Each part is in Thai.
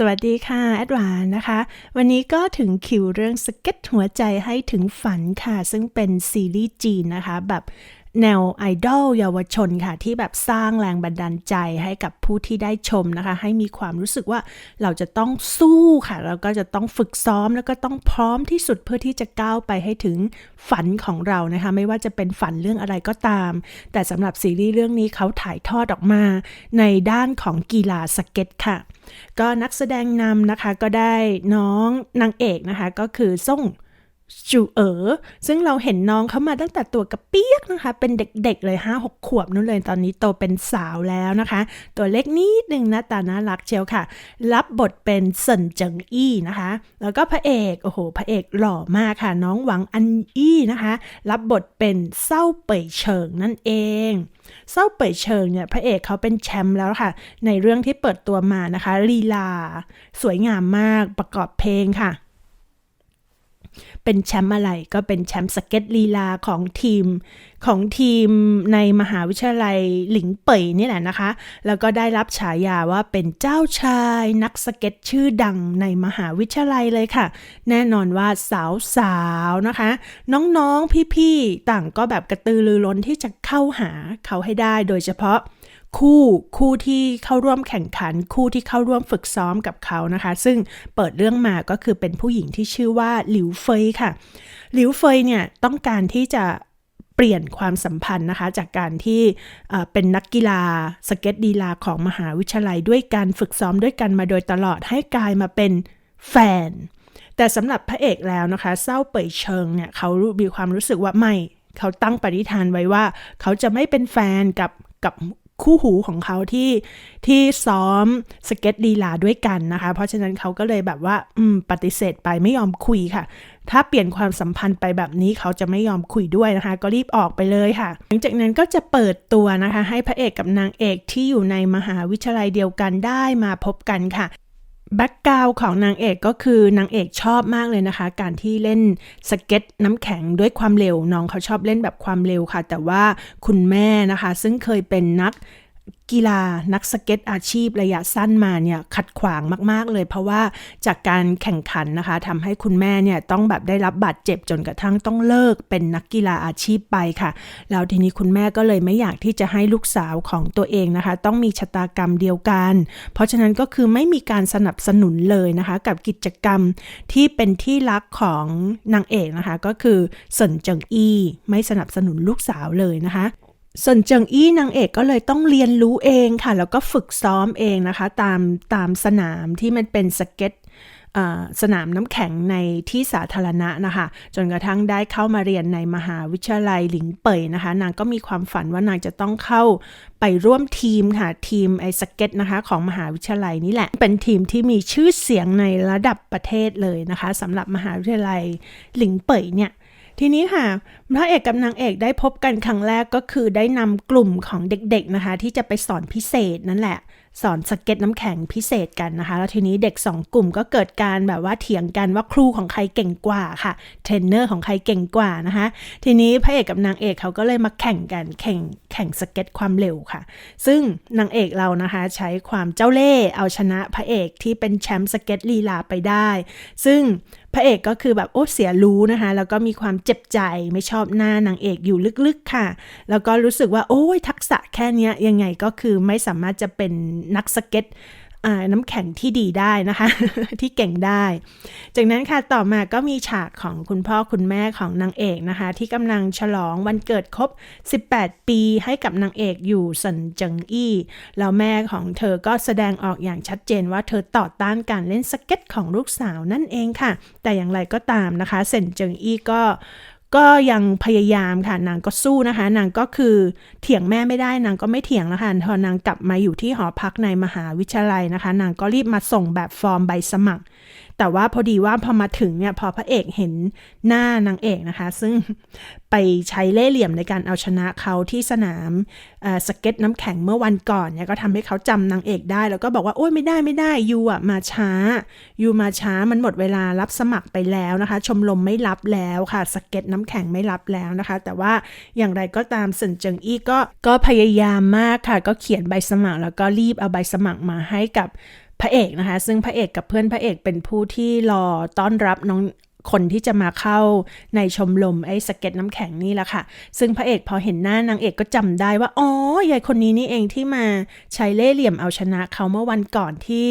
สวัสดีค่ะ แอดวานนะคะ วันนี้ก็ถึงคิวเรื่องสเก็ตหัวใจให้ถึงฝันค่ะ ซึ่งเป็นซีรีส์จีนนะคะ แบบ แนวไอดอลเยาวชนค่ะ ที่แบบสร้างแรงบันดาลใจให้กับผู้ที่ได้ชมนะคะ ให้มีความรู้สึกว่าเราจะต้องสู้ค่ะ แล้วก็จะต้องฝึกซ้อมแล้วก็ต้องพร้อมที่สุดเพื่อที่จะก้าวไปให้ถึงฝันของเรานะคะ ไม่ว่าจะเป็นฝันเรื่องอะไรก็ตาม แต่สำหรับซีรีส์เรื่องนี้เขาถ่ายทอดออกมา ในด้านของกีฬาสเก็ตค่ะ ก็นักแสดงนำนะคะก็ได้น้องนางเอกนะคะก็คือส่ง จูเอ๋อซึ่งเราเห็นน้องเขามาตั้งแต่ตัวกระเปียกนะคะ เป็นเด็กๆเลย5 6 ขวบนู่นเลยตอนนี้โตเป็นสาวแล้วนะคะ ตัวเล็กนิดนึงหน้าตาน่ารักเชียวค่ะ รับบทเป็นเซินเจิงอี้นะคะ แล้วก็พระเอกโอ้โหพระเอกหล่อมากค่ะ น้องหวังอันอี้นะคะ รับบทเป็นเศร้าเป่ยเฉิงนั่นเองเศร้าเป่ยเฉิงเนี่ยพระเอกเขาเป็นแชมป์แล้วค่ะ ในเรื่องที่เปิดตัวมานะคะลีลา สวยงามมากประกอบเพลงค่ะ เป็นแชมป์อะไรก็เป็นแชมป์สเก็ตลีลาของทีมของทีมในมหาวิทยาลัยหลิงเป่ยนี่แหละนะคะ แล้วก็ได้รับฉายาว่าเป็นเจ้าชายนักสเก็ตชื่อดังในมหาวิทยาลัยเลยค่ะ แน่นอนว่าสาวๆนะคะ น้องๆพี่ๆต่างก็แบบกระตือรือร้นที่จะเข้าหาเขาให้ได้โดยเฉพาะ คู่ คู่ที่เข้าร่วมแข่งขัน คู่ที่เข้าร่วมฝึกซ้อมกับเขานะคะ ซึ่งเปิดเรื่องมาก็คือเป็นผู้หญิงที่ชื่อว่าหลิวเฟยค่ะ หลิวเฟยเนี่ยต้องการที่จะเปลี่ยนความสัมพันธ์นะคะ จากการที่เป็นนักกีฬาสเก็ตดีลาของมหาวิทยาลัยด้วยการฝึกซ้อมด้วยกันมาโดยตลอดให้กลายมาเป็นแฟน แต่สำหรับพระเอกแล้วนะคะเศร้าเป่ยเชิงเนี่ยเขามีความรู้สึกว่าไม่ เขาตั้งปณิธานไว้ว่า เขาจะไม่เป็นแฟนกับกับ คู่หูของเขาที่ที่ซ้อมสเก็ตดีลาด้วยกันนะคะ เพราะฉะนั้นเขาก็เลยแบบว่าอืมปฏิเสธไปไม่ยอมคุยค่ะ ถ้าเปลี่ยนความสัมพันธ์ไปแบบนี้เขาจะไม่ยอมคุยด้วยนะคะ ก็รีบออกไปเลยค่ะ หลังจากนั้นก็จะเปิดตัวนะคะ ให้พระเอกกับนางเอกที่อยู่ในมหาวิทยาลัยเดียวกันได้มาพบกันค่ะ แบ็กกราวของนางเอกก็คือนางเอกชอบมากเลยนะคะ การที่เล่นสเก็ตน้ำแข็งด้วยความเร็วน้องเขาชอบเล่นแบบความเร็วค่ะ แต่ว่าคุณแม่นะคะ ซึ่งเคยเป็นนัก กีฬานักสเก็ตอาชีพระยะสั้นมาเนี่ยขัดขวางมาก ๆ เลย เพราะว่าจากการแข่งขันนะคะทำให้คุณแม่เนี่ยต้องแบบได้รับบาดเจ็บจนกระทั่งต้องเลิกเป็นนักกีฬาอาชีพไปค่ะแล้วทีนี้คุณแม่ก็เลยไม่อยากที่จะให้ลูกสาวของตัวเองนะคะ ต้องมีชะตากรรมเดียวกัน เพราะฉะนั้นก็คือไม่มีการสนับสนุนเลยนะคะ กับกิจกรรมที่เป็นที่รักของนางเอกนะคะ ก็คือเซินเจิงอี้ไม่สนับสนุนลูกสาวเลยนะคะ ส่วนเจิงอี้นางเอกก็เลยต้องเรียนรู้เองค่ะ แล้วก็ฝึกซ้อมเองนะคะ ตามตามสนามที่มันเป็นสเก็ตสนามน้ำแข็งในที่สาธารณะนะคะ จนกระทั่งได้เข้ามาเรียนในมหาวิทยาลัยหลิงเป่ยนะคะ นางก็มีความฝันว่านางจะต้องเข้าไปร่วมทีมค่ะ ทีมไอสเก็ตนะคะ ของมหาวิทยาลัยนี่แหละ เป็นทีมที่มีชื่อเสียงในระดับประเทศเลยนะคะสำหรับมหาวิทยาลัยหลิงเป่ยเนี่ย ทีนี้ค่ะพระเอกกับนางเอกได้พบกันครั้งแรกก็คือได้นำกลุ่มของเด็กๆนะคะ ที่จะไปสอนพิเศษนั่นแหละ สอนสเก็ตน้ำแข็งพิเศษกันนะคะ แล้วทีนี้เด็ก 2 กลุ่มก็เกิดการแบบว่าเถียงกันว่าครูของใครเก่งกว่าค่ะเทรนเนอร์ของใครเก่งกว่านะคะ ทีนี้พระเอกกับนางเอกเขาก็เลยมาแข่งกันแข่งแข่งสเก็ตความเร็วค่ะ ซึ่งนางเอกเรานะคะใช้ความเจ้าเล่ห์เอาชนะพระเอกที่เป็นแชมป์สเก็ตลีลาไปได้ ซึ่ง ระเอกก็คือแบบโอ้เสียรู้นะคะ แล้วก็มีความเจ็บใจไม่ชอบหน้านางเอกอยู่ลึกๆค่ะ แล้วก็รู้สึกว่าโอ้ยทักษะแค่เนี้ยยังไงก็คือไม่สามารถจะเป็นนักสเก็ต น้ำแข็งที่ดีได้นะคะ ที่เก่งได้ จากนั้นค่ะต่อมาก็มีฉากของคุณพ่อคุณแม่ของนางเอกนะคะ ที่กำลังฉลองวันเกิดครบ 18 ปีให้กับนางเอกอยู่สันเจิงอี้แล้วแม่ของเธอก็แสดงออกอย่างชัดเจนว่าเธอต่อต้านการเล่นสเก็ตของลูกสาวนั่นเองค่ะ แต่อย่างไรก็ตามนะคะเซนเจิงอี้ก็ ก็ยังพยายามค่ะ นางก็สู้นะคะ นางก็คือเถียงแม่ไม่ได้ นางก็ไม่เถียงแล้วค่ะพอนางกลับมาอยู่ที่หอพักในมหาวิทยาลัยนะคะ นางก็รีบมาส่งแบบฟอร์มใบสมัคร แต่ว่าพอดีว่าพอมาถึงเนี่ยพอพระเอกเห็นหน้านางเอกนะคะ ซึ่งไปใช้เล่เหลี่ยมในการเอาชนะเขาที่สนามสเก็ตน้ำแข็งเมื่อวันก่อนเนี่ยก็ทำให้เขาจำนางเอกได้ แล้วก็บอกว่า โอ้ยไม่ได้ไม่ได้ยูอะมาช้ายูมาช้ามันหมดเวลารับสมัครไปแล้วนะคะ ชมรมไม่รับแล้วค่ะสเก็ตน้ำแข็งไม่รับแล้วนะคะ แต่ว่าอย่างไรก็ตามเซินเจิงอี้ก็ก็พยายามมากค่ะ ก็เขียนใบสมัคร แล้วก็รีบเอาใบสมัครมาให้กับ พระเอกนะคะ ซึ่งพระเอกกับเพื่อนพระเอกเป็นผู้ที่รอต้อนรับน้อง คนที่จะมาเข้าในชมรมไอ้สเก็ตน้ำแข็งนี่แหละค่ะ ซึ่งพระเอกพอเห็นหน้านางเอกก็จำได้ว่า อ๋อยายคนนี้นี่เองที่มาใช้เล่ห์เหลี่ยมเอาชนะเขาเมื่อวันก่อนที่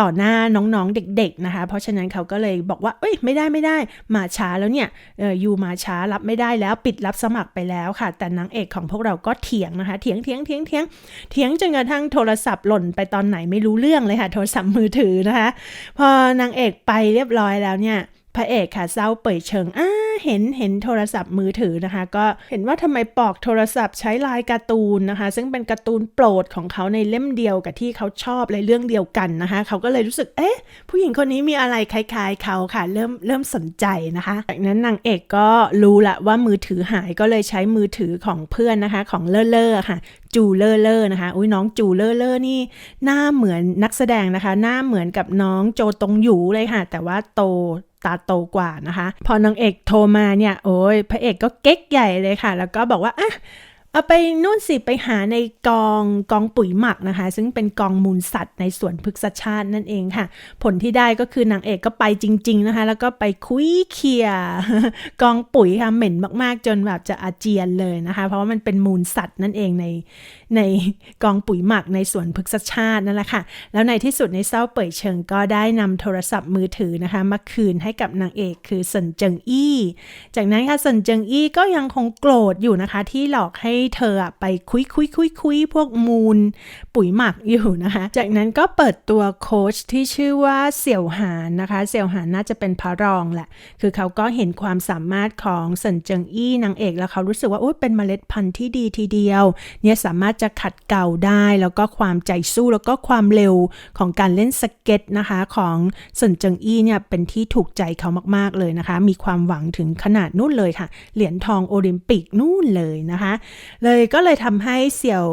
ต่อหน้าน้องๆเด็ก ๆนะคะ เพราะฉะนั้นเขาก็เลยบอกว่า เอ้ยไม่ได้ไม่ได้ มาช้าแล้วเนี่ยออยู่มาช้ารับไม่ได้แล้วปิดรับสมัครไปแล้วค่ะ แต่นางเอกของพวกเราก็เถียงนะคะ เถียงเถียงเถียงเถียงเถียงจนกระทั่งโทรศัพท์หล่นไปตอนไหนไม่รู้เรื่องเลยค่ะ โทรศัพท์มือถือนะคะ พอนางเอกไปเรียบร้อยแล้วเนี่ย พระเอกค่ะเศร้าเปิดเชิงอ้าเห็นเห็นโทรศัพท์มือถือนะคะ ก็เห็นว่าทำไมปอกโทรศัพท์ใช้ลายการ์ตูนนะคะ ซึ่งเป็นการ์ตูนโปรดของเขาในเล่มเดียวกับที่เขาชอบเลยเรื่องเดียวกันนะคะ เขาก็เลยรู้สึกเอ๊ะ ผู้หญิงคนนี้มีอะไรคล้ายๆเขาค่ะ เริ่มเริ่มสนใจนะคะจากนั้นนางเอกก็รู้ละว่ามือถือหายก็เลยใช้มือถือของเพื่อนนะคะ ของเลอเลอค่ะจูเลอร์เลอร์นะคะอุ้ยน้องจูเลอร์เลอร์นี่หน้าเหมือนนักแสดงนะคะ หน้าเหมือนกับน้องโจตงหยูเลยค่ะ แต่ว่าโตตาโตกว่านะคะ พอนางเอกโทรมาเนี่ย โอ้ยพระเอกก็เก๊กใหญ่เลยค่ะ แล้วก็บอกว่าอะ เอาไปนู่นสิไปหาในกองกองปุ๋ยหมักนะคะ ซึ่งเป็นกองมูลสัตว์ในสวนพฤกษชาตินั่นเองค่ะ ผลที่ได้ก็คือนางเอกก็ไปจริง ๆนะคะ แล้วก็ไปคุยเคียกองปุ๋ยค่ะเหม็นมากๆ จนแบบจะอาเจียนเลยนะคะ เพราะว่ามันเป็นมูลสัตว์นั่นเองใน ในกองปุ๋ยหมักในสวนพฤกษชาตินั่นแหละค่ะ แล้วในที่สุดในเศร้าเป่ยเชิงก็ได้นำโทรศัพท์มือถือนะคะมาคืนให้กับนางเอกคือเซินเจิงอี้ จากนั้นค่ะเซินเจิงอี้ก็ยังคงโกรธอยู่นะคะ ที่หลอกให้เธออะไปคุยคุยคุยคุยพวกมูล ปุ๋ยหมักอยู่นะคะ จากนั้นก็เปิดตัวโค้ชที่ชื่อว่าเสี่ยวหานนะคะ เสี่ยวหานน่าจะเป็นพระรองแหละ คือเขาก็เห็นความสามารถของเซินเจิงอี้นางเอกแล้วเขารู้สึกว่าโอ้เป็นเมล็ดพันธุ์ที่ดีทีเดียว เนี่ยสามารถจะขัดเกลาได้ แล้วก็ความใจสู้แล้วก็ความเร็วของการเล่นสเก็ตนะคะของเซินเจิงอี้เนี่ยเป็นที่ถูกใจเขามาก ๆ เลยนะคะ มีความหวังถึงขนาดนู่นเลยค่ะ เหรียญทองโอลิมปิกนู่นเลยนะคะ เลยก็เลยทำให้เสี่ยว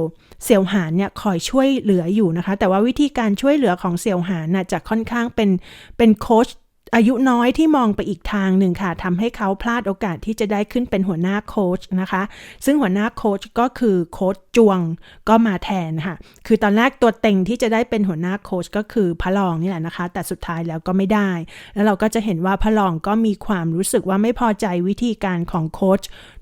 เสี่ยวหานเนี่ยคอยช่วยเหลืออยู่นะคะ แต่ว่าวิธีการช่วยเหลือของเสี่ยวหานน่ะจะค่อนข้างเป็นเป็นโค้ช อายุน้อยที่มองไปอีกทางหนึ่งค่ะทำให้เขาพลาดโอกาสที่จะได้ขึ้นเป็นหัวหน้าโค้ชนะคะ ซึ่งหัวหน้าโค้ชก็คือโค้ชจวงก็มาแทนค่ะ คือตอนแรกตัวเต็งที่จะได้เป็นหัวหน้าโค้ชก็คือพระรองนี่แหละนะคะ แต่สุดท้ายแล้วก็ไม่ได้ แล้วเราก็จะเห็นว่าพระรองก็มีความรู้สึกว่าไม่พอใจวิธีการของโค้ช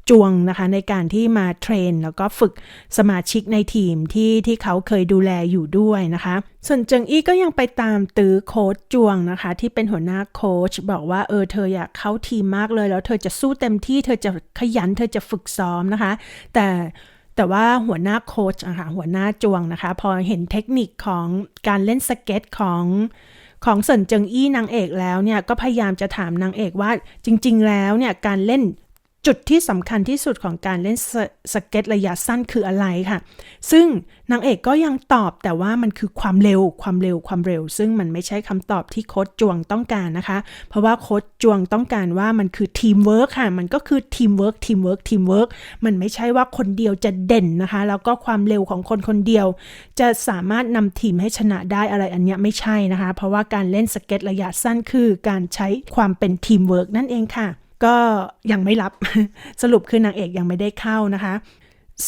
จวงนะคะในการที่มาเทรน แล้วก็ฝึกสมาชิกในทีมที่ที่เขาเคยดูแลอยู่ด้วยนะคะ ส่วนเจิงอี้ก็ยังไปตามตื้อโค้ชจวงนะคะ ที่เป็นหัวหน้าโค้ชบอกว่าเออเธออยากเข้าทีมมากเลย แล้วเธอจะสู้เต็มที่เธอจะขยันเธอจะฝึกซ้อมนะคะ แต่แต่ว่าหัวหน้าโค้ชอะค่ะหัวหน้าจวงนะคะ พอเห็นเทคนิคของการเล่นสเก็ตของของเซินเจิงอี้นางเอกแล้วเนี่ยก็พยายามจะถามนางเอกว่าจริง ๆ แล้วเนี่ยการเล่น จุดที่สำคัญที่สุดของการเล่นสสเก็ตระยะสั้นคืออะไรค่ะ ซึ่งนางเอกก็ยังตอบแต่ว่ามันคือความเร็วความเร็วความเร็ว ซึ่งมันไม่ใช่คำตอบที่โค้ชจวงต้องการนะคะ เพราะว่าโค้ชจวงต้องการว่ามันคือทีมเวิร์คค่ะ มันก็คือทีมเวิร์กทีมเวิร์กทีมเวิร์กมันไม่ใช่ว่าคนเดียวจะเด่นนะคะ แล้วก็ความเร็วของคนคนเดียว จะสามารถนำทีมให้ชนะได้อะไรอันเนี้ยไม่ใช่นะคะ เพราะว่าการเล่นสเก็ตระยะสั้นคือการใช้ความเป็นทีมเวิร์กนั่นเองค่ะ ก็ยังไม่รับสรุปคือนางเอกยังไม่ได้เข้านะคะ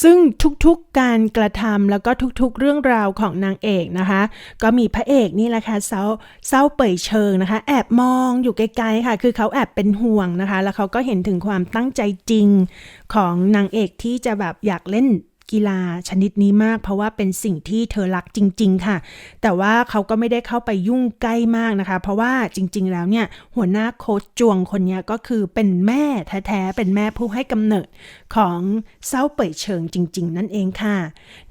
ซึ่งทุกๆการกระทำแล้วก็ทุกๆเรื่องราวของนางเอกนะคะ ก็มีพระเอกนี่แหละค่ะเศร้าเศร้าเป่ยเชิงนะคะ แอบมองอยู่ไกลๆค่ะ คือเขาแอบเป็นห่วงนะคะ แล้วเขาก็เห็นถึงความตั้งใจจริงของนางเอกที่จะแบบอยากเล่น กีฬาชนิดนี้มาก เพราะว่าเป็นสิ่งที่เธอรักจริง ๆ ค่ะ แต่ว่าเขาก็ไม่ได้เข้าไปยุ่งใกล้มากนะคะ เพราะว่าจริง ๆ แล้วเนี่ยหัวหน้าโค้ชจวงคนนี้ก็คือเป็นแม่แท้ๆเป็นแม่ผู้ให้กำเนิดของเศร้าเป่ยเชิงจริง ๆ นั่นเองค่ะ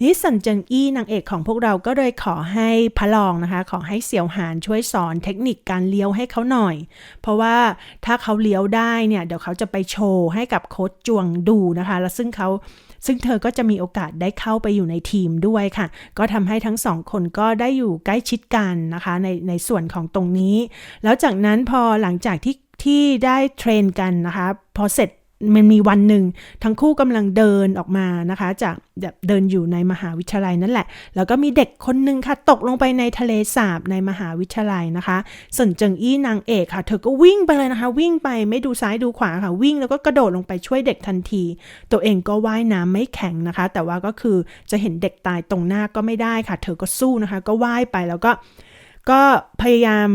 นี่สันเจิงอี้นางเอกของพวกเราก็เลยขอให้พระรองนะคะ ขอให้เสี่ยวหานช่วยสอนเทคนิคการเลี้ยวให้เขาหน่อย เพราะว่าถ้าเขาเลี้ยวได้เนี่ยเดี๋ยวเขาจะไปโชว์ให้กับโค้ชจวงดูนะคะ แล้วซึ่งเขาซึ่งเธอก็จะมีโอกาสได้เข้าไปอยู่ในทีมด้วยค่ะ ก็ทำให้ทั้งสองคนก็ได้อยู่ใกล้ชิดกันนะคะในในส่วนของตรงนี้ แล้วจากนั้นพอหลังจากที่ที่ได้เทรนกันนะคะ พอเสร็จ มันมีวันหนึ่งทั้งคู่กำลังเดินออกมานะคะ จากแบบเดินอยู่ในมหาวิทยาลัยนั่นแหละ แล้วก็มีเด็กคนหนึ่งค่ะ ตกลงไปในทะเลสาบในมหาวิทยาลัยนะคะส่วนเจิงอี้นางเอกค่ะ เธอก็วิ่งไปเลยนะคะ วิ่งไปไม่ดูซ้ายดูขวาค่ะ วิ่งแล้วก็กระโดดลงไปช่วยเด็กทันที ตัวเองก็ว่ายน้ำไม่แข็งนะคะ แต่ว่าก็คือจะเห็นเด็กตายตรงหน้าก็ไม่ได้ค่ะ เธอก็สู้นะคะ ก็ว่ายไปแล้วก็ก็พยายาม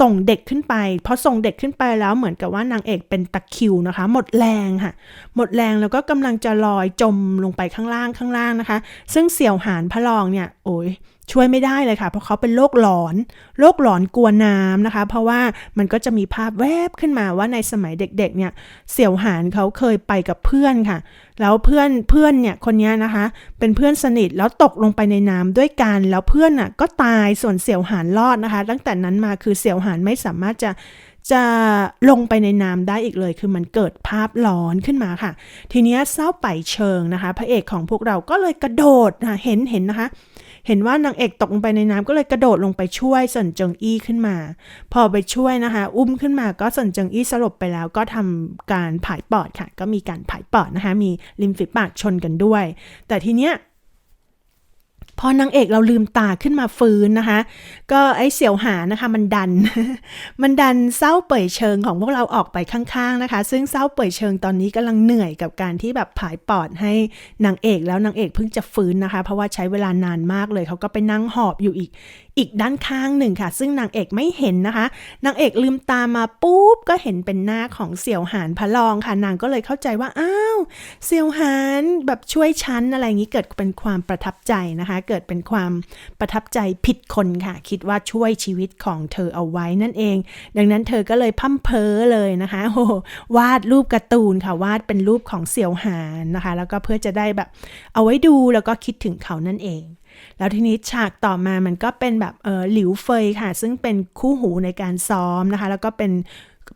ส่งเด็กขึ้นไปพอส่งเด็กขึ้นไปแล้วเหมือนกับว่านางเอกเป็นตะคิวนะคะ หมดแรงค่ะ หมดแรงแล้วก็กำลังจะลอยจมลงไปข้างล่างข้างล่างนะคะ ซึ่งเสี่ยวหานพระรองเนี่ย โอ้ยช่วยไม่ได้เลยค่ะ เพราะเขาเป็นโรคหลอนโรคหลอนกลัวน้ำนะคะ เพราะว่ามันก็จะมีภาพแวบขึ้นมาว่าในสมัยเด็กๆเนี่ยเสี่ยวหานเขาเคยไปกับเพื่อนค่ะ แล้วเพื่อนเพื่อนเนี่ยคนนี้นะคะ เป็นเพื่อนสนิทแล้วตกลงไปในน้ำด้วยกันแล้วเพื่อนน่ะก็ตายส่วนเสี่ยวหานรอดนะคะ ตั้งแต่นั้นมาคือเสี่ยวหานไม่สามารถจะจะลงไปในน้ำได้อีกเลย คือมันเกิดภาพหลอนขึ้นมาค่ะ ทีนี้เศร้าไปเชิงนะคะ พระเอกของพวกเราก็เลยกระโดดนะเห็นเห็นนะคะ เห็นว่านางเอกตกลงไปในน้ำก็เลยกระโดดลงไปช่วยส่วนเจิงอี้ขึ้นมา พอไปช่วยนะคะ อุ้มขึ้นมาก็ส่วนเจิงอี้สลบไปแล้ว ก็ทำการผายปอดค่ะ ก็มีการผายปอดนะคะ มีริมฝีปากชนกันด้วย แต่ทีเนี้ย พอนางเอกเราลืมตาขึ้นมาฟื้นนะคะ ก็ไอ้เสี่ยวหานะคะมันดัน มันดันเศร้าเป่ยเชิงของพวกเราออกไปข้างๆนะคะ ซึ่งเศร้าเป่ยเชิงตอนนี้กำลังเหนื่อยกับการที่แบบผายปอดให้นางเอกแล้วนางเอกเพิ่งจะฟื้นนะคะ เพราะว่าใช้เวลานานมากเลยเขาก็ไปนั่งหอบอยู่อีก อีกด้านข้างหนึ่งค่ะ ซึ่งนางเอกไม่เห็นนะคะ นางเอกลืมตามาปุ๊บ ก็เห็นเป็นหน้าของเสี่ยวหานพระรองค่ะ นางก็เลยเข้าใจว่า อ้าว เสี่ยวหานแบบช่วยฉันอะไรอย่างนี้เกิดเป็นความประทับใจนะคะ เกิดเป็นความประทับใจผิดคนค่ะ คิดว่าช่วยชีวิตของเธอเอาไว้นั่นเอง ดังนั้นเธอก็เลยพั่มเพ้อเลยนะคะโอ้วาดรูปการ์ตูนค่ะ วาดเป็นรูปของเสี่ยวหานนะคะ แล้วก็เพื่อจะได้แบบเอาไว้ดูแล้วก็คิดถึงเขานั่นเอง แล้วทีนี้ฉากต่อมามันก็เป็นแบบเออหลิวเฟยค่ะ ซึ่งเป็นคู่หูในการซ้อมนะคะ แล้วก็เป็น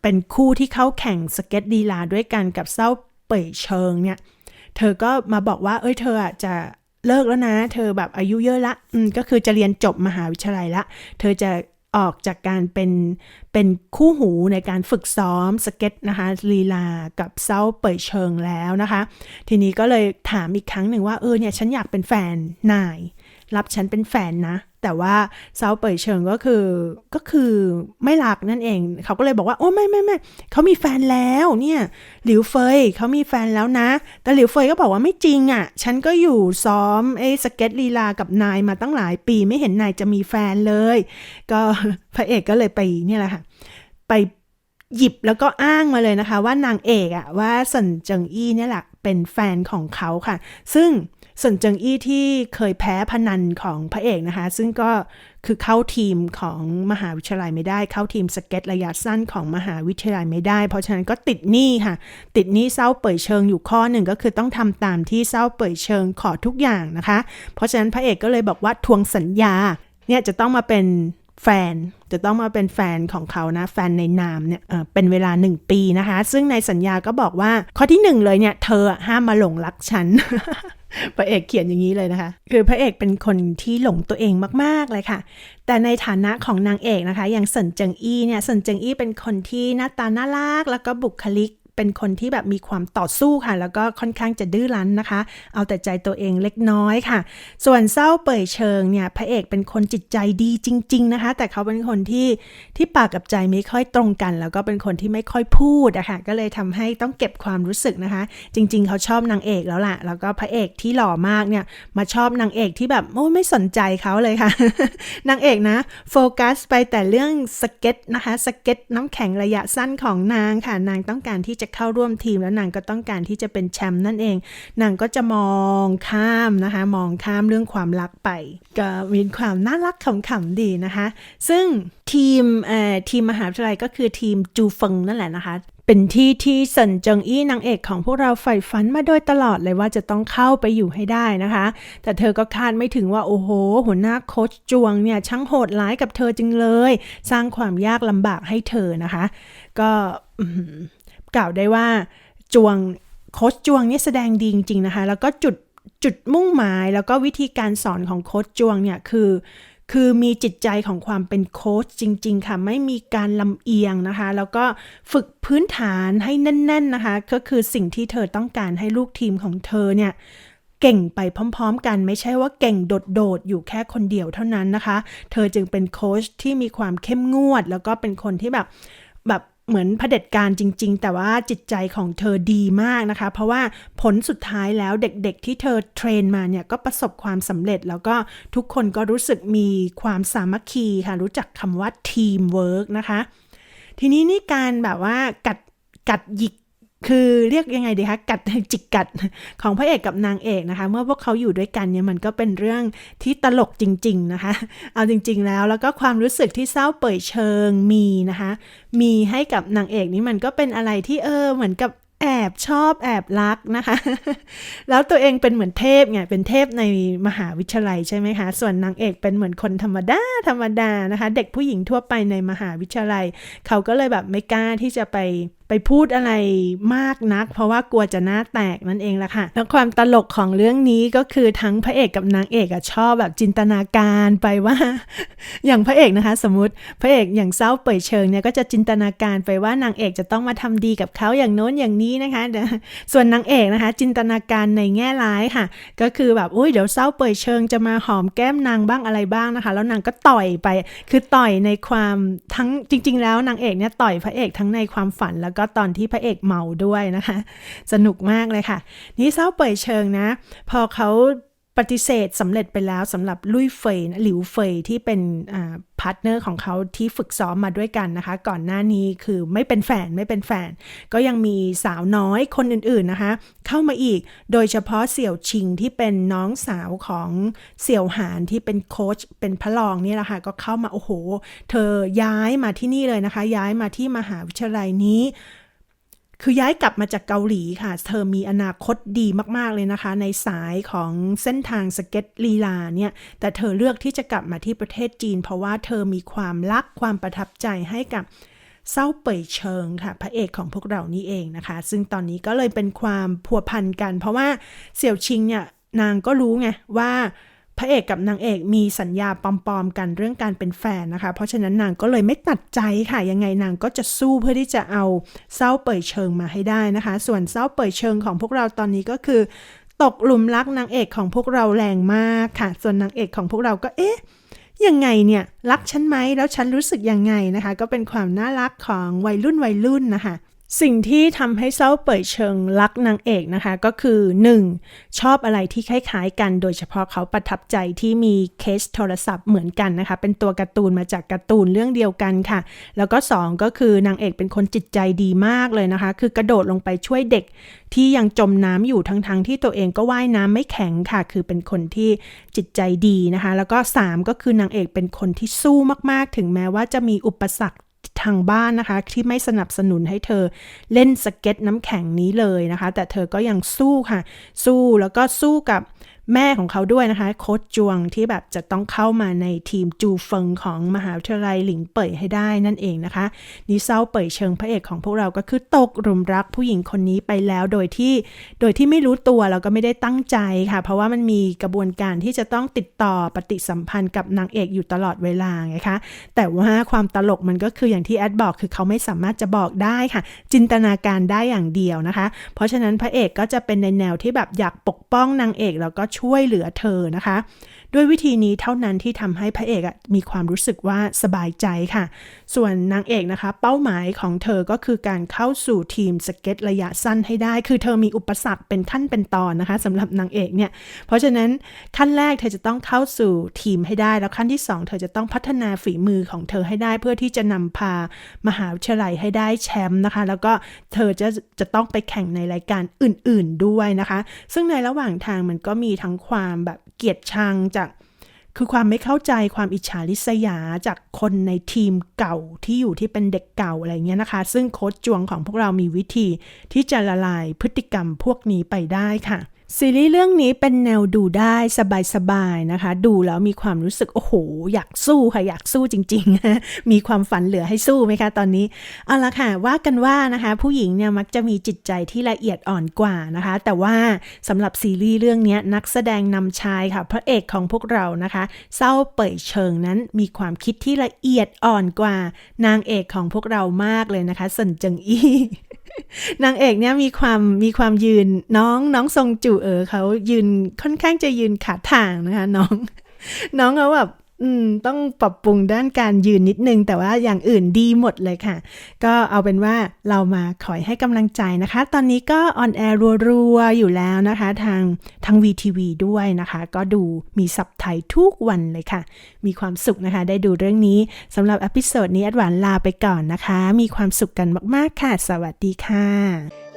เป็นคู่ที่เข้าแข่งสเก็ตดีลาด้วยกันกับเศร้าเป่ยเชิงเนี่ย เธอก็มาบอกว่า เอ้ยเธออะจะเลิกแล้วนะ เธอแบบอายุเยอะละอืมก็คือจะเรียนจบมหาวิทยาลัยละ เธอจะออกจากการเป็นเป็นคู่หูในการฝึกซ้อมสเก็ตนะคะลีลากับเซาเป่ยเชิงแล้วนะคะ ทีนี้ก็เลยถามอีกครั้งหนึ่งว่าเออเนี่ยฉันอยากเป็นแฟนนาย รับฉันเป็นแฟนนะ แต่ว่าเซาเป่ยเชิงก็คือก็คือไม่รักนั่นเอง เขาก็เลยบอกว่า โอ้ไม่ไม่ไม่เขามีแฟนแล้วเนี่ยหลิวเฟยเขามีแฟนแล้วนะ แต่หลิวเฟยก็บอกว่าไม่จริงอะ่ะ ฉันก็อยู่ซ้อมไอ้สเก็ตลีลากับนายมาตั้งหลายปีไม่เห็นนายจะมีแฟนเลย ก็พระเอกก็เลยไปเนี่ยแหละค่ะ ไปหยิบแล้วก็อ้างมาเลยนะคะ ว่านางเอกอะว่าสันเจิงอี้เนี่ยแหละเป็นแฟนของเขาค่ะ ซึ่ง ส่วนเจิงอี้ที่เคยแพ้พนันของพระเอกนะคะ ซึ่งก็คือเข้าทีมของมหาวิทยาลัยไม่ได้ เข้าทีมสเก็ตระยะสั้นของมหาวิทยาลัยไม่ได้ เพราะฉะนั้นก็ติดหนี้ค่ะ ติดหนี้เศร้าเป่ยเชิงอยู่ข้อหนึ่งก็คือต้องทำตามที่เศร้าเป่ยเชิงขอทุกอย่างนะคะ เพราะฉะนั้นพระเอกก็เลยบอกว่าทวงสัญญาเนี่ยจะต้องมาเป็นแฟนจะต้องมาเป็นแฟนของเขานะ แฟนในนามเนี่ยเเป็นเวลา 1 ปีนะคะ ซึ่งในสัญญาก็บอกว่าข้อที่ 1 เลยเนี่ย เธอห้ามมาหลงรักฉัน พระเอกเขียนอย่างนี้เลยนะคะ คือพระเอกเป็นคนที่หลงตัวเองมาก ๆ เลยค่ะ แต่ในฐานะของนางเอกนะคะ อย่างเซินเจิงอี้เนี่ยเซินเจิงอี้เป็นคนที่หน้าตาน่ารักแล้วก็บุคลิก เป็นคนที่แบบมีความต่อสู้ค่ะ แล้วก็ค่อนข้างจะดื้อรั้นนะคะ เอาแต่ใจตัวเองเล็กน้อยค่ะ ส่วนเศร้าเป่ยเชิงเนี่ยพระเอกเป็นคนจิตใจดีจริง ๆ นะคะ แต่เขาเป็นคนที่ที่ปากกับใจไม่ค่อยตรงกัน แล้วก็เป็นคนที่ไม่ค่อยพูดอะค่ะก็เลยทำให้ต้องเก็บความรู้สึกนะคะ จริง ๆ เขาชอบนางเอกแล้วล่ะ แล้วก็พระเอกที่หล่อมากเนี่ยมาชอบนางเอกที่แบบโอ้ไม่สนใจเขาเลยค่ะนางเอกนะโฟกัสไปแต่เรื่องสเก็ตนะคะสเก็ตน้ำแข็งระยะสั้นของนางค่ะ นางต้องการที่จะเข้าร่วมทีมแล้วนางก็ต้องการที่จะเป็นแชมป์นั่นเองนางก็จะมองข้ามนะคะ มองข้ามเรื่องความรักไป ก็มีความน่ารักขำๆดีนะคะ ซึ่งทีมเอ่อทีมมหาวิทยาลัยก็คือทีมจูเฟิงนั่นแหละนะคะเป็นที่ที่เซินจงอี้นางเอกของพวกเราใฝ่ฝันมาโดยตลอดเลยว่าจะต้องเข้าไปอยู่ให้ได้นะคะ แต่เธอก็คาดไม่ถึงว่าโอ้โห หัวหน้าโคชจวงเนี่ยช่างโหดร้ายกับเธอจึงเลย สร้างความยากลำบากให้เธอนะคะ ก็ กล่าวได้ว่าจวงโค้ชจวงนี่แสดงดีจริงๆนะคะ แล้วก็จุดจุดมุ่งหมายแล้วก็วิธีการสอนของโค้ชจวงเนี่ยคือ คือมีจิตใจของความเป็นโค้ชจริง ๆ ค่ะ ไม่มีการลำเอียงนะคะ แล้วก็ฝึกพื้นฐานให้แน่น ๆนะคะ ก็คือสิ่งที่เธอต้องการให้ลูกทีมของเธอเนี่ยเก่งไปพร้อม ๆ กันไม่ใช่ว่าเก่งโดด ๆ อยู่แค่คนเดียวเท่านั้นนะคะ เธอจึงเป็นโค้ชที่มีความเข้มงวด แล้วก็เป็นคนที่แบบ เหมือนเผด็จการจริง ๆ แต่ว่าจิตใจของเธอดีมากนะคะ เพราะว่าผลสุดท้ายแล้วเด็กๆ ที่เธอเทรนมาเนี่ยก็ประสบความสำเร็จ แล้วก็ทุกคนก็รู้สึกมีความสามัคคีค่ะ รู้จักคำว่าทีมเวิร์กนะคะ ทีนี้นี่การแบบว่ากัดกัดหยิก คือเรียกยังไงดีคะกัดจิกกัดของพระเอกกับนางเอกนะคะ เมื่อพวกเขาอยู่ด้วยกันเนี่ยมันก็เป็นเรื่องที่ตลกจริง ๆนะคะ เอาจริง ๆ แล้วแล้วก็ความรู้สึกที่เศร้าเปิดเชิงมีนะคะ มีให้กับนางเอกนี่มันก็เป็นอะไรที่เออเหมือนกับแอ อบชอบแอบรักนะคะ แล้วตัวเองเป็นเหมือนเทพไงเป็นเทพในมหาวิทยาลัยใช่ไหมคะ ส่วนนางเอกเป็นเหมือนคนธรรมดาธรรมดานะคะ เด็กผู้หญิงทั่วไปในมหาวิทยาลัย เขาก็เลยแบบไม่กล้าที่จะไปไปพูดอะไรมากนัก เพราะว่ากลัวจะหน้าแตกนั่นเองละค่ะ แล้วความตลกของเรื่องนี้ก็คือทั้งพระเอกกับนางเอกอะชอบแบบจินตนาการไปว่า อย่างพระเอกนะคะ สมมติพระเอกอย่างเศร้าเปิดเชิงเนี่ยก็จะจินตนาการไปว่านางเอกจะต้องมาทำดีกับเขาอย่างโน้นอย่างนี้นะคะส่วนนางเอกนะคะ จินตนาการในแง่ร้ายค่ะ ก็คือแบบอุ้ยเดี๋ยวเศร้าเปิดเชิงจะมาหอมแก้มนางบ้างอะไรบ้างนะคะ แล้วนางก็ต่อยไป คือต่อยในความทั้งจริง ๆ แล้วนางเอกเนี่ยต่อยพระเอกทั้งในความฝันแล้วก็ก็ตอนที่พระเอกเมาด้วยนะคะ สนุกมากเลยค่ะ นี่เศร้าเปิดเชิงนะ พอเขา ปฏิเสธสำเร็จไปแล้วสำหรับลุยเฟยหลิวเฟยที่เป็นพาร์ทเนอร์ของเขาที่ฝึกซ้อมมาด้วยกันนะคะ ก่อนหน้านี้คือไม่เป็นแฟนไม่เป็นแฟน ก็ยังมีสาวน้อยคนอื่นๆนะคะ เข้ามาอีกโดยเฉพาะเสี่ยวชิงที่เป็นน้องสาวของเสี่ยวหานที่เป็นโค้ชเป็นพระรองนี่แหละค่ะก็เข้ามาโอ้โห เธอย้ายมาที่นี่เลยนะคะ ย้ายมาที่มหาวิทยาลัยนี้ คือย้ายกลับมาจากเกาหลีค่ะ เธอมีอนาคตดีมาก ๆ เลยนะคะ ในสายของเส้นทางสเก็ตลีลาเนี่ย แต่เธอเลือกที่จะกลับมาที่ประเทศจีน เพราะว่าเธอมีความรักความประทับใจให้กับเศร้าเป่ยเชิงค่ะ พระเอกของพวกเรานี่เองนะคะ ซึ่งตอนนี้ก็เลยเป็นความพัวพันกัน เพราะว่าเสี่ยวชิงเนี่ยนางก็รู้ไงว่า พระเอกกับนางเอกมีสัญญาปลอมๆกันเรื่องการเป็นแฟนนะคะ เพราะฉะนั้นนางก็เลยไม่ตัดใจค่ะ ยังไงนางก็จะสู้เพื่อที่จะเอาเศร้าเปิดเชิงมาให้ได้นะคะ ส่วนเศร้าเปิดเชิงของพวกเราตอนนี้ก็คือ ตกหลุมรักนางเอกของพวกเราแรงมากค่ะ ส่วนนางเอกของพวกเราก็เอ๊ะยังไงเนี่ยรักฉันไหมแล้วฉันรู้สึกยังไงนะคะ ก็เป็นความน่ารักของวัยรุ่นวัยรุ่นนะคะ สิ่งที่ทำให้เศร้าเปิดเชิงรักนางเอกนะคะก็คือ 1. ชอบอะไรที่คล้ายๆกัน โดยเฉพาะเขาประทับใจที่มีเคสโทรศัพท์เหมือนกันนะคะ เป็นตัวการ์ตูนมาจากการ์ตูนเรื่องเดียวกันค่ะ แล้วก็ 2 ก็คือนางเอกเป็นคนจิตใจดีมากเลยนะคะ คือกระโดดลงไปช่วยเด็กที่ยังจมน้ำอยู่ทั้งๆทที่ตัวเองก็ว่ายน้ำไม่แข็งค่ะ คือเป็นคนที่จิตใจดีนะคะ แล้วก็ 3 ก็คือนางเอกเป็นคนที่สู้มากๆ ถึงแม้ว่าจะมีอุปสรรค ทางบ้านนะคะ ที่ไม่สนับสนุนให้เธอเล่นสเก็ตน้ำแข็งนี้เลยนะคะ แต่เธอก็ยังสู้ค่ะ สู้แล้วก็สู้กับ แม่ของเขาด้วยนะคะ โค้ชจวงที่แบบจะต้องเข้ามาในทีมจูเฟิงของมหาวิทยาลัยหลิงเป่ยให้ได้นั่นเองนะคะนิเซาเป่ยเชิงพระเอกของพวกเราก็คือตกรุมรักผู้หญิงคนนี้ไปแล้วโดยที่โดยที่ไม่รู้ตัวเราก็ไม่ได้ตั้งใจค่ะ เพราะว่ามันมีกระบวนการที่จะต้องติดต่อปฏิสัมพันธ์กับนางเอกอยู่ตลอดเวลาไงคะแต่ว่าความตลกมันก็คืออย่างที่แอดบอกคือเขาไม่สามารถจะบอกได้ค่ะ จินตนาการได้อย่างเดียวนะคะ เพราะฉะนั้นพระเอกก็จะเป็นในแนวที่แบบอยากปกป้องนางเอกแล้วก็ช่วยเหลือเธอนะคะ ด้วยวิธีนี้เท่านั้นที่ทำให้พระเอกมีความรู้สึกว่าสบายใจค่ะ ส่วนนางเอกนะคะ เป้าหมายของเธอก็คือการเข้าสู่ทีมสเก็ตระยะสั้นให้ได้ คือเธอมีอุปสรรคเป็นขั้นเป็นตอนนะคะสำหรับนางเอกเนี่ย เพราะฉะนั้นขั้นแรกเธอจะต้องเข้าสู่ทีมให้ได้ แล้วขั้นที่ 2 เธอจะต้องพัฒนาฝีมือของเธอให้ได้ เพื่อที่จะนำพามหาวิทยาลัยให้ได้แชมป์นะคะ แล้วก็เธอจะจะต้องไปแข่งในรายการอื่น ๆด้วยนะคะ ซึ่งในระหว่างทางมันก็มีทั้งความแบบ เกียดชังจากคือความไม่เข้าใจความอิจฉาริษยาจากคนในทีมเก่าที่อยู่ที่เป็นเด็กเก่าอะไรเงี้ยนะคะ ซึ่งโค้ชจวงของพวกเรามีวิธีที่จะละลายพฤติกรรมพวกนี้ไปได้ค่ะ ซีรีส์เรื่องนี้เป็นแนวดูได้สบายๆนะคะ ดูแล้วมีความรู้สึก โอ้โห อยากสู้ค่ะ อยากสู้จริงๆ มีความฝันเหลือให้สู้ไหมคะตอนนี้ เอาละค่ะ ว่ากันว่านะคะ ผู้หญิงเนี่ยมักจะมีจิตใจที่ละเอียดอ่อนกว่านะคะ แต่ว่าสำหรับซีรีส์เรื่องนี้นักแสดงนำชายค่ะ พระเอกของพวกเรานะคะเศร้าเป่ยเชิงนั้นมีความคิดที่ละเอียดอ่อนกว่า นางเอกของพวกเรามากเลยนะคะสันเจิงอี้ นางเอกเนี่ยมีความมีความยืนน้องน้องทรงจูเออเขายืนค่อนข้างจะยืนขาดทางนะคะ น้อง น้องเขาแบบ อืมต้องปรับปรุงด้านการยืนนิดนึง แต่ว่าอย่างอื่นดีหมดเลยค่ะ ก็เอาเป็นว่าเรามาคอยให้กำลังใจนะคะ ตอนนี้ก็ออนแอร์รัวๆ อยู่แล้วนะคะ ทางทาง VTV ด้วยนะคะ ก็ดูมีซับไทยทุกวันเลยค่ะ มีความสุขนะคะ ได้ดูเรื่องนี้สำหรับอพิโซดนี้อัดหวานลาไปก่อนนะคะ มีความสุขกันมากๆค่ะ สวัสดีค่ะ